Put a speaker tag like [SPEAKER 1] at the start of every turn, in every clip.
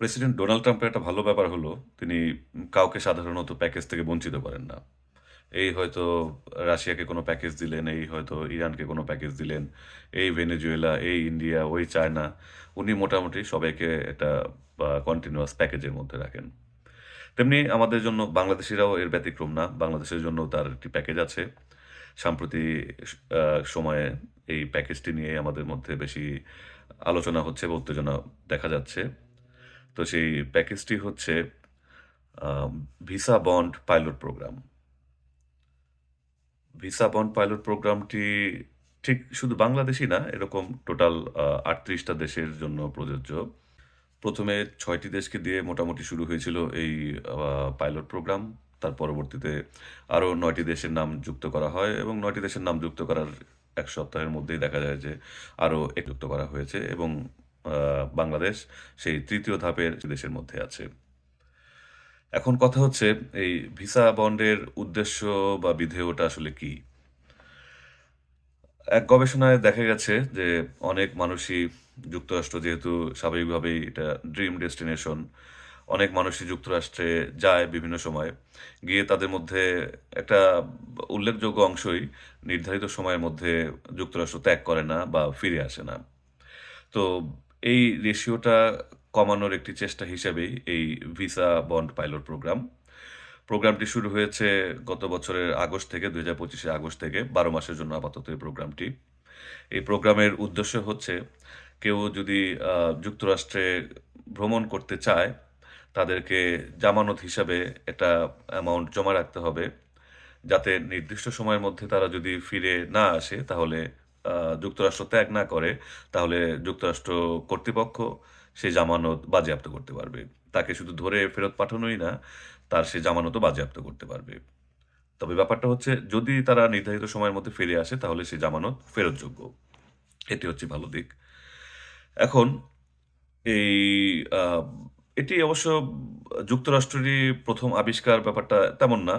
[SPEAKER 1] President Donald ট্রাম্পের একটা ভালো ব্যাপার হলো তিনি কাউকে সাধারণত প্যাকেজ থেকে বঞ্চিত করেন না। এই হয়তো রাশিয়াকে কোনো প্যাকেজ দিলেন, এই হয়তো ইরানকে কোনো প্যাকেজ দিলেন, এই ভেনেজুয়েলা, এই ইন্ডিয়া, ওই চায়না। উনি মোটামুটি সবাইকে একটা কন্টিনিউয়াস প্যাকেজের মধ্যে রাখেন। তেমনি আমাদের জন্য বাংলাদেশিরাও এর ব্যতিক্রম না। বাংলাদেশের জন্য তার একটি প্যাকেজ আছে। সাম্প্রতি সময়ে এই প্যাকেজটি নিয়ে আমাদের মধ্যে বেশি আলোচনা হচ্ছে বা উত্তেজনা দেখা যাচ্ছে। তো সেই প্যাকেজটি হচ্ছে visa bond pilot programme. Visa bond pilot প্রোগ্রামটি ঠিক শুধু বাংলাদেশই না, এরকম টোটাল আটত্রিশটা দেশের জন্য প্রযোজ্য। প্রথমে ছয়টি দেশকে দিয়ে মোটামুটি শুরু হয়েছিল এই পাইলট প্রোগ্রাম। তার পরবর্তীতে আরও নয়টি দেশের নাম যুক্ত করা হয় এবং নয়টি দেশের নাম যুক্ত করার এক সপ্তাহের মধ্যেই দেখা যায় যে আরও যুক্ত করা হয়েছে এবং বাংলাদেশ সেই তৃতীয় ধাপের দেশের মধ্যে আছে। এখন কথা হচ্ছে এই ভিসা বন্ডের উদ্দেশ্য বা বিধেয়টা আসলে কি? এক গবেষণায় দেখা গেছে যে অনেক মানুষই যুক্তরাষ্ট্র যেহেতু স্বাভাবিকভাবেই এটা ড্রিম ডেস্টিনেশন, অনেক মানুষই যুক্তরাষ্ট্রে যায় বিভিন্ন সময়। গিয়ে তাদের মধ্যে একটা উল্লেখযোগ্য অংশই নির্ধারিত সময়ের মধ্যে যুক্তরাষ্ট্র ত্যাগ করে না বা ফিরে আসে না। তো এই রেশিওটা কমানোর একটি চেষ্টা হিসেবেই এই ভিসা বন্ড পাইলট প্রোগ্রাম। প্রোগ্রামটি শুরু হয়েছে গত বছরের আগস্ট থেকে দুই হাজার পঁচিশে আগস্ট থেকে ১২ মাসের জন্য আপাতত এই প্রোগ্রামটি। এই প্রোগ্রামের উদ্দেশ্য হচ্ছে কেউ যদি যুক্তরাষ্ট্রে ভ্রমণ করতে চায়, তাদেরকে জামানত হিসাবে একটা অ্যামাউন্ট জমা রাখতে হবে। যাতে নির্দিষ্ট সময়ের মধ্যে তারা যদি ফিরে না আসে তাহলে যুক্তরাষ্ট্র ত্যাগ না করে, তাহলে যুক্তরাষ্ট্র কর্তৃপক্ষ সেই জামানত বাজেয়াপ্ত করতে পারবে। তাকে শুধু ধরে ফেরত পাঠানোই না, তার সে জামানতও বাজেয়াপ্ত করতে পারবে। তবে ব্যাপারটা হচ্ছে যদি তারা নির্ধারিত সময়ের মধ্যে ফিরে আসে তাহলে সেই জামানত ফেরতযোগ্য। এটি হচ্ছে ভালো দিক। এখন এই এটি অবশ্য যুক্তরাষ্ট্রেরই প্রথম আবিষ্কার ব্যাপারটা তেমন না।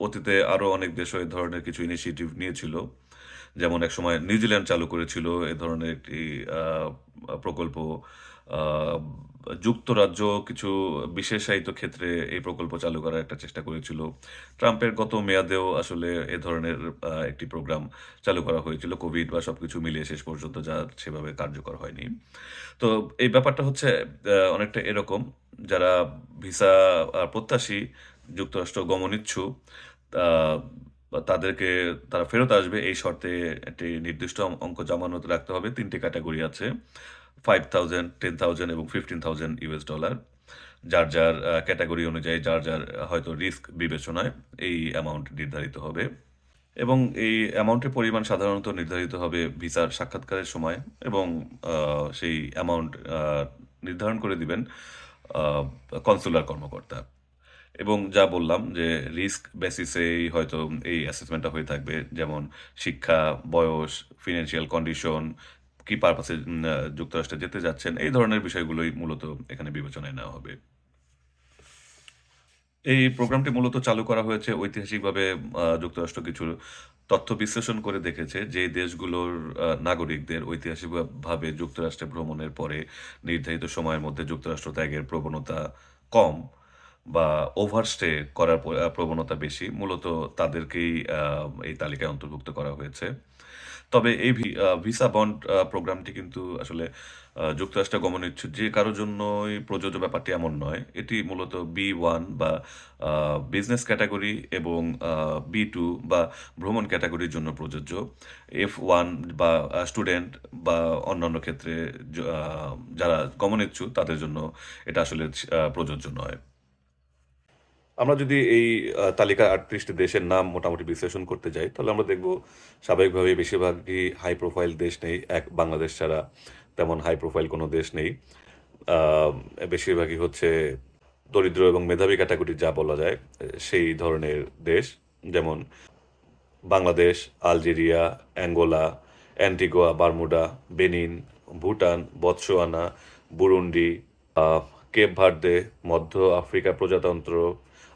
[SPEAKER 1] অতীতে আরও অনেক দেশও এ ধরনের কিছু ইনিশিয়েটিভ নিয়েছিল। যেমন একসময় নিউজিল্যান্ড চালু করেছিল এ ধরনের একটি প্রকল্প। যুক্তরাজ্য কিছু বিশেষায়িত ক্ষেত্রে এই প্রকল্প চালু করার একটা চেষ্টা করেছিল। ট্রাম্পের গত মেয়াদেও আসলে এ ধরনের একটি প্রোগ্রাম চালু করা হয়েছিল। কোভিড বা সবকিছু মিলিয়ে শেষ পর্যন্ত যা সেভাবে কার্যকর হয়নি। তো এই ব্যাপারটা হচ্ছে অনেকটা এরকম যারা ভিসা প্রত্যাশী, যুক্তরাষ্ট্র গমন-ইচ্ছুক আ তাদেরকে তারা ফেরত আসবে এই শর্তে একটি নির্দিষ্ট অঙ্ক জামানত রাখতে হবে। তিনটি ক্যাটাগরি আছে ফাইভ থাউজেন্ড টেন থাউজেন্ড এবং $15,000 যার, যার ক্যাটাগরি অনুযায়ী যার, যার হয়তো রিস্ক বিবেচনায় এই অ্যামাউন্ট নির্ধারিত হবে। এবং এই অ্যামাউন্টের পরিমাণ সাধারণত নির্ধারিত হবে ভিসার সাক্ষাৎকারের সময় এবং সেই অ্যামাউন্ট নির্ধারণ করে দিবেন কনসুলার কর্মকর্তা। এবং যা বললাম যে রিস্ক বেসিসেই হয়তো এই অ্যাসেসমেন্টটা হয়ে থাকবে। যেমন শিক্ষা, বয়স, ফিনান্সিয়াল কন্ডিশন, কি পারপাসে যুক্তরাষ্ট্রে যেতে যাচ্ছেন, এই ধরনের বিষয়গুলোই মূলত এখানে বিবেচনায় নেওয়া হবে। এই প্রোগ্রামটি মূলত চালু করা হয়েছে ঐতিহাসিকভাবে যুক্তরাষ্ট্র কিছু তথ্য বিশ্লেষণ করে দেখেছে যে দেশগুলোর নাগরিকদের ঐতিহাসিকভাবে যুক্তরাষ্ট্রে ভ্রমণের পরে নির্ধারিত সময়ের মধ্যে যুক্তরাষ্ট্র ত্যাগের প্রবণতা কম বা ওভারস্টে করার প্রবণতা বেশি। মূলত তাদেরকেই এই তালিকায় অন্তর্ভুক্ত করা হয়েছে। তবে এই ভিসা বন্ড প্রোগ্রামটি কিন্তু আসলে যুক্তরাষ্ট্রে গমন-ইচ্ছুক যে কারোর জন্যই প্রযোজ্য ব্যাপারটি এমন নয়। এটি মূলত বি ওয়ান বা বিজনেস ক্যাটাগরি এবং বি টু বা ভ্রমণ ক্যাটাগরির জন্য প্রযোজ্য। এফ ওয়ান বা স্টুডেন্ট বা অন্যান্য ক্ষেত্রে যারা গমন-ইচ্ছুক তাদের জন্য এটা আসলে প্রযোজ্য নয়। আমরা যদি এই আ তালিকার ৩৮ টি দেশের নাম মোটামুটি বিশ্লেষণ করতে যাই, তাহলে আমরা দেখব স্বাভাবিকভাবেই বেশিরভাগই হাই প্রোফাইল দেশ নেই। এক বাংলাদেশ ছাড়া তেমন হাই প্রোফাইল কোনো দেশ নেই। বেশিরভাগই হচ্ছে দরিদ্র এবং মেধাবী ক্যাটাগরি যা বলা যায়, সেই ধরনের দেশ। যেমন Bangladesh, Algeria, Angola, Antigua Bermuda, Benin, Bhutan, Botswana, Burundi, Cape Verde, মধ্য আফ্রিকা প্রজাতন্ত্র,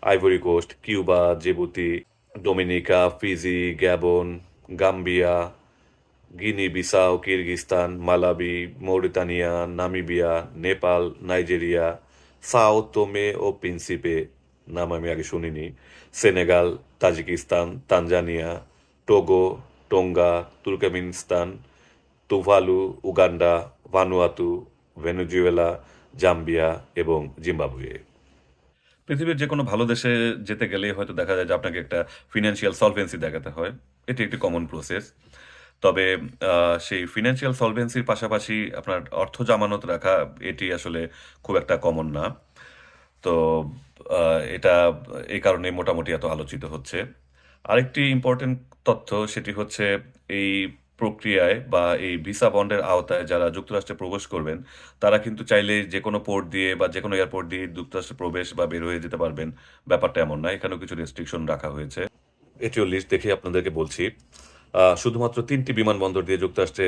[SPEAKER 1] Ivory Coast, Cuba, Djibouti, Dominica, Fiji, Gabon, Gambia, Guinea Bissau Kyrgyzstan, Malawi, Mauritania, Namibia, Nepal, Nigeria, Sao Tome ও Principe নাম আমি আগে শুনিনি Senegal Tajikistan Tanzania Togo Tonga Turkmenistan Tuvalu Uganda Vanuatu Venezuela Zambia এবং Zimbabwe পৃথিবীর যে কোনো ভালো দেশে যেতে গেলে হয়তো দেখা যায় যে আপনাকে একটা ফিনান্সিয়াল সলভেন্সি দেখাতে হয়। এটি একটি কমন প্রসেস তবে সেই ফিনান্সিয়াল সলভেন্সির পাশাপাশি আপনার অর্থ জামানত রাখা, এটি আসলে খুব একটা কমন না। তো এটা এই কারণে মোটামুটি এত আলোচিত হচ্ছে। আরেকটি ইম্পর্টেন্ট তথ্য, সেটি হচ্ছে এই প্রক্রিয়ায় বা এই ভিসা বন্ডের আওতায় যারা যুক্তরাষ্ট্রে প্রবেশ করবেন, তারা কিন্তু চাইলে যে কোনো পোর্ট দিয়ে বা যে কোনো এয়ারপোর্ট দিয়ে যুক্তরাষ্ট্রে প্রবেশ বা বের হয়ে যেতে পারবেন। ব্যাপারটা এমন না এখানেও কিছু রেস্ট্রিকশন রাখা হয়েছে। এটিও লিস্ট দেখে আপনাদেরকে বলছি। শুধুমাত্র তিনটি বিমানবন্দর দিয়ে যুক্তরাষ্ট্রে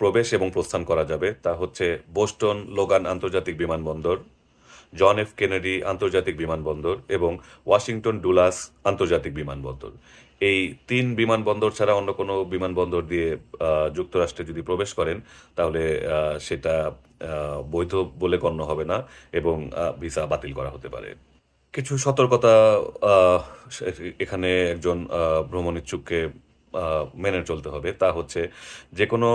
[SPEAKER 1] প্রবেশ এবং প্রস্থান করা যাবে। তা হচ্ছে বোস্টন, লোগান আন্তর্জাতিক বিমানবন্দর, জন এফ কেনেডি আন্তর্জাতিক বিমানবন্দর এবং ওয়াশিংটন ডুলাস আন্তর্জাতিক বিমানবন্দর। এই তিন বিমানবন্দর ছাড়া অন্য কোনো বিমানবন্দর দিয়ে যুক্তরাষ্ট্রে যদি প্রবেশ করেন, তাহলে সেটা বৈধ বলে গণ্য হবে না এবং ভিসা বাতিল করা হতে পারে। কিছু সতর্কতা এখানে একজন ভ্রমণ ইচ্ছুককে মেনে চলতে হবে। তা হচ্ছে, যে কোনো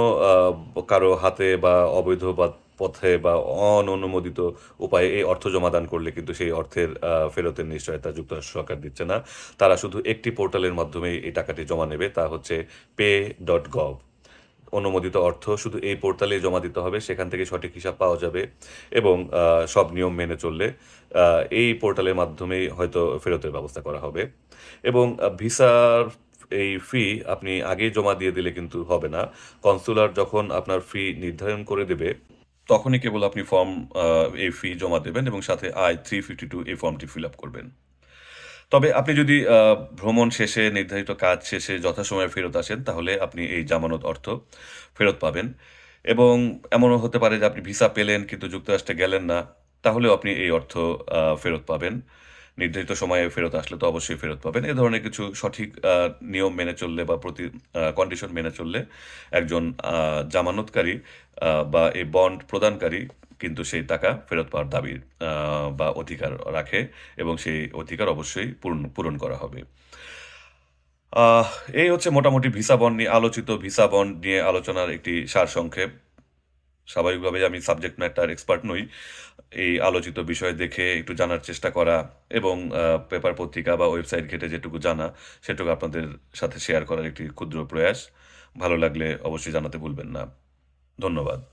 [SPEAKER 1] কারও হাতে বা অবৈধ বা পথে বা অননুমোদিত উপায়ে এই অর্থ জমাদান করলে কিন্তু সেই অর্থের ফেরতের নিশ্চয়তা যুক্তরাষ্ট্র সরকার দিচ্ছে না। তারা শুধু একটি পোর্টালের মাধ্যমে এই টাকাটি জমা নেবে, তা হচ্ছে পে ডট গভ অনুমোদিত অর্থ শুধু এই পোর্টালে জমা দিতে হবে, সেখান থেকে সঠিক হিসাব পাওয়া যাবে এবং সব নিয়ম মেনে চললে এই পোর্টালের মাধ্যমেই হয়তো ফেরতের ব্যবস্থা করা হবে। এবং ভিসার এই ফি আপনি আগেই জমা দিয়ে দিলে কিন্তু হবে না। কনসুলার যখন আপনার ফি নির্ধারণ করে দেবে তখনই কেবল আপনি ফর্ম এই ফি জমা দেবেন এবং সাথে আই থ্রি ফিফটি টু এই ফর্মটি ফিল আপ করবেন। তবে আপনি যদি ভ্রমণ শেষে, নির্ধারিত কাজ শেষে যথাসময়ে ফেরত আসেন, তাহলে আপনি এই জামানত অর্থ ফেরত পাবেন। এবং এমনও হতে পারে যে আপনি ভিসা পেলেন, কিন্তু যুক্তরাষ্ট্রে গেলেন না, তাহলেও আপনি এই অর্থ ফেরত পাবেন। নির্ধারিত সময়ে ফেরত আসলে তো অবশ্যই ফেরত পাবেন। এ ধরনের কিছু সঠিক নিয়ম মেনে চললে বা প্রতি কন্ডিশন মেনে চললে একজন জামানতকারী বা এই বন্ড প্রদানকারী কিন্তু সেই টাকা ফেরত পাওয়ার দাবি বা অধিকার রাখে এবং সেই অধিকার অবশ্যই পূরণ পূরণ করা হবে। এই হচ্ছে মোটামুটি ভিসা বন্ড নিয়ে আলোচিত। ভিসা বন্ড নিয়ে আলোচনার একটি সারসংক্ষেপ। স্বাভাবিকভাবে আমি সাবজেক্ট ম্যাটার এক্সপার্ট নই। এই আলোচিত বিষয় দেখে একটু জানার চেষ্টা করা এবং পেপার পত্রিকা বা ওয়েবসাইট ঘেটে যেটুকু জানা, সেটুকু আপনাদের সাথে শেয়ার করার একটি ক্ষুদ্র প্রয়াস। ভালো লাগলে অবশ্যই জানাতে ভুলবেন না। ধন্যবাদ।